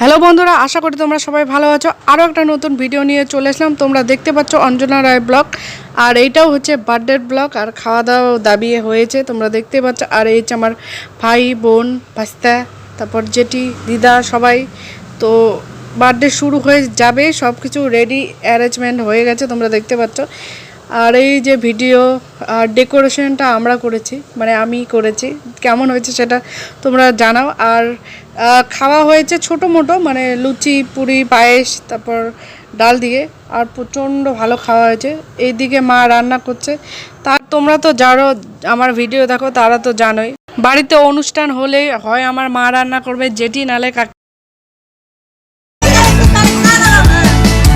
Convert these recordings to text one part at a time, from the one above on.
Hello বন্ধুরা, আশা করি তোমরা সবাই ভালো আছো। আরও একটা নতুন ভিডিও নিয়ে চলে আসলাম তোমরা দেখতে পাচ্ছ অঞ্জনা রায় ব্লগ। আর এইটাও হচ্ছে বার্থডের ব্লগ। আর খাওয়া দাওয়া দাবিয়ে হয়েছে, তোমরা দেখতে পাচ্ছ। আর এই হচ্ছে আমার ভাই, বোন, ভাস্তা, তারপর জেঠি, দিদা সবাই। তো বার্থডে শুরু হয়ে যাবে সব কিছু রেডি অ্যারেঞ্জমেন্ট হয়ে গেছে, তোমরা দেখতে পাচ্ছ। আর এই যে ভিডিও আর ডেকোরেশনটা আমরা করেছি মানে আমি করেছি কেমন হয়েছে সেটা তোমরা জানাও। আর খাওয়া হয়েছে ছোটো মোটো মানে লুচি পুরি পায়েস তারপর ডাল দিয়ে আর প্রচণ্ড ভালো খাওয়া হয়েছে। এইদিকে মা রান্না করছে। তার তোমরা তো যারো আমার ভিডিও দেখো তারা তো জানোই। বাড়িতে অনুষ্ঠান হলে হয় আমার মা রান্না করবে যেটি নালে কাক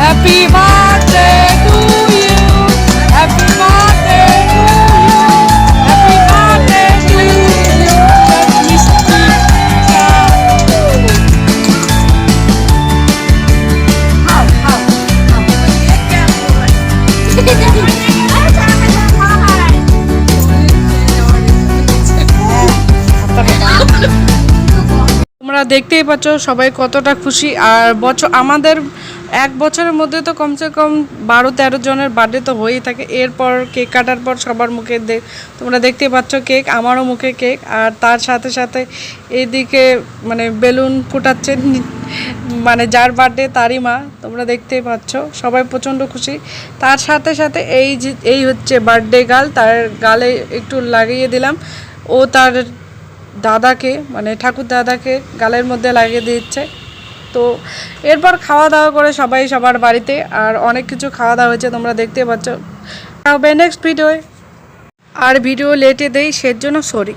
হ্যাপি তোমরা দেখতেই পাচ্ছ সবাই কতটা খুশি। আর বছর আমাদের এক বছরের মধ্যে তো কমসে কম বারো তেরো জনের বার্থডে তো হয়েই থাকে। এরপর কেক কাটার পর সবার মুখে তোমরা দেখতেই পাচ্ছ কেক, আমারও মুখে কেক। আর তার সাথে সাথে এইদিকে মানে বেলুন ফুটাচ্ছে মানে যার বার্থডে তারই মা, তোমরা দেখতেই পাচ্ছ, সবাই প্রচণ্ড খুশি। তার সাথে সাথে এই যে, এই হচ্ছে বার্থডে গাল তার গালে একটু লাগিয়ে দিলাম। ও তার দাদাকে মানে ঠাকুর দাদাকে গালের মধ্যে লাগিয়ে দিচ্ছে। তো এরপর খাওয়া দাওয়া করে সবাই সবার বাড়িতে, আর অনেক কিছু খাওয়া দাওয়া হয়েছে, তোমরা দেখতে পাচ্ছ। নেক্সট ভিডিওয়ে আর ভিডিও লেটে দেই, সেজন্য সরি